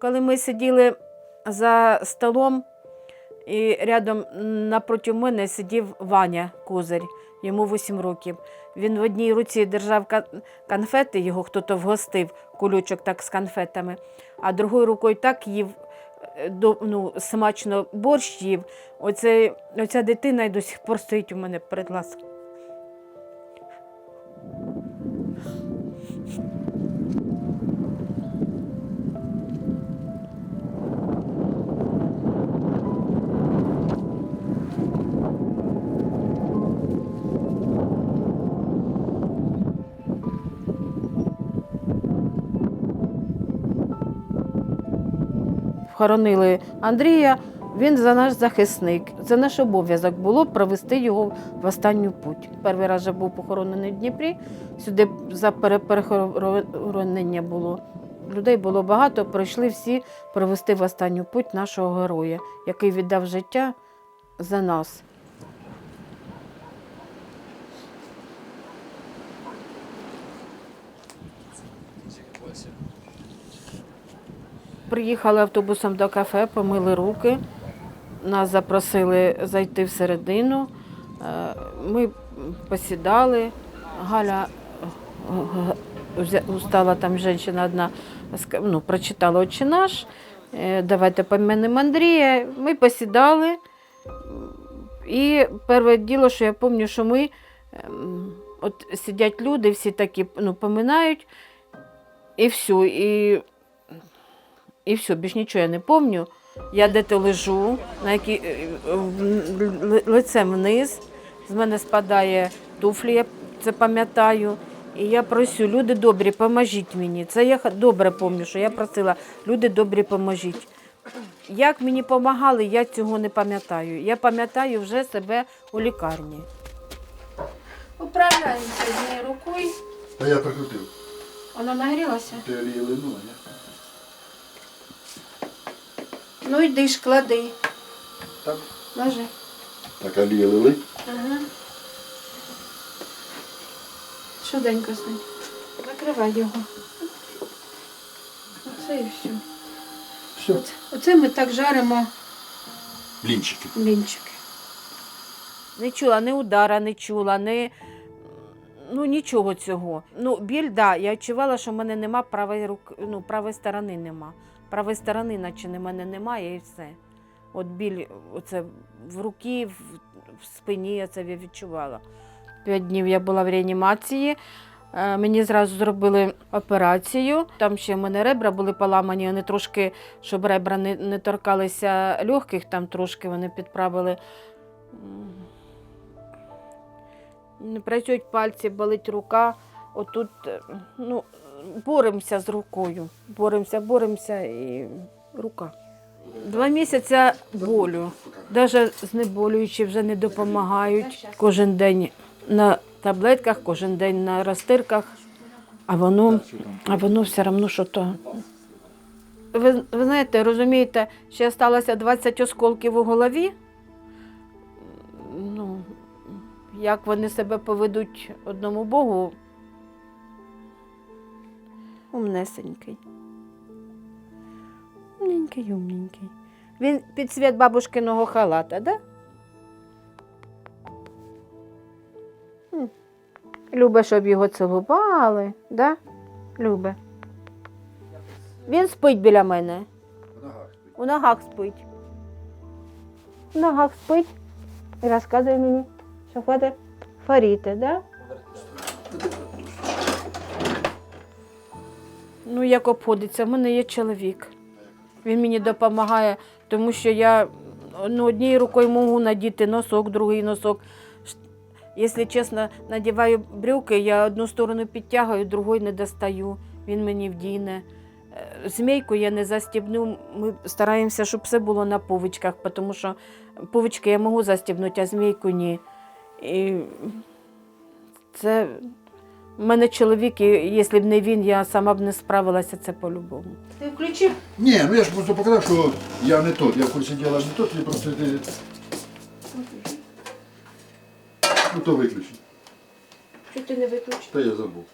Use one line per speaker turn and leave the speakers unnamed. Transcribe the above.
Коли ми сиділи за столом, і рядом напроти мене сидів Ваня Козир, йому 8 років. Він в одній руці держав конфети, його хтось вгостив, кулючок так з конфетами, а другою рукою так їв е, ну, смачно борщ їв. Оце, оця дитина й до сих пор стоїть у мене перед глазом. Хоронили Андрія, він за наш захисник. Це наш обов'язок було провести його в останню путь. Перший раз вже був похоронений в Дніпрі, сюди за пере- перехоронення було. Людей було багато, прийшли всі провести в останню путь нашого героя, який віддав життя за нас. Приїхали автобусом до кафе, помили руки. Нас запросили зайти всередину. Е, Ми посідали. Галя е, г- взя- стала там жінка одна, ну, прочитала «Отче наш. Е, Давайте помянемо Андрія. Ми посідали. І перше діло, що я пам'ятаю, що ми ем, от сидять люди, всі такі ну, поминають, і все. І і все, більш нічого я не пам'ятаю. Я де-то лежу, на якій, е, лицем вниз, з мене спадає туфлі, я це пам'ятаю. І я просю, люди добрі, поможіть мені. Це я добре пам'ятаю, що я просила, люди добрі, поможіть. Як мені допомагали, я цього не пам'ятаю. Я пам'ятаю вже себе у лікарні. Управляємося однією рукою.
Та я прикрутив.
Вона нагрілася.
Линула, ні?
Ну йди ж, клади.
Так.
Ложи.
Так олії лили.
Ага. Швиденько з ним. Накривай його. Оце і все.
Все.
Оце, оце ми так жаримо
Блінчики.
блінчики. Не чула ні удара, не чула, ні, ну, нічого цього. Ну, біль, да, я відчувала, що в мене нема правої руки, ну, правої сторони нема. Правої сторони, наче в мене немає, і все. От біль оце в руки, в, в спині я це відчувала. П'ять днів я була в реанімації. Е, Мені зразу зробили операцію. Там ще в мене ребра були поламані, вони трошки, щоб ребра не, не торкалися легких, там трошки вони підправили. Не працюють пальці, болить рука. Отут е, ну, боремося з рукою. Боремося, боремося і рука. Два місяці болю. Навіть знеболюючі вже не допомагають. Кожен день на таблетках, кожен день на розтирках, а воно, а воно все одно що то. Ви, ви знаєте, розумієте, ще сталося 20 осколків у голові. Ну, як вони себе поведуть одному Богу. Умнесенький. Умненький, умненький. Він під світ бабушкиного халата, да? Любе, щоб його цілували, да? Любе. Він спить біля мене. У ногах спить. У ногах спить. І розказує мені, що хоче фаріти, да? Ну, як обходиться, в мене є чоловік. Він мені допомагає, тому що я ну, однією рукою можу надіти носок, другий носок. Якщо чесно, надіваю брюки, я одну сторону підтягую, другою не достаю. Він мені вдіне. Е, Змійку я не застібну. Ми стараємося, щоб все було на повичках, тому що повички я можу застібнути, а змійку ні. І це в мене чоловік, і якщо б не він, я сама б не справилася це по-любому. Ти включив?
Ні, ну я ж просто показав, що я не тот. Я в курсі діла не тот, і просто ти... Ну то виключи.
Що ти не виключив?
Та я забув.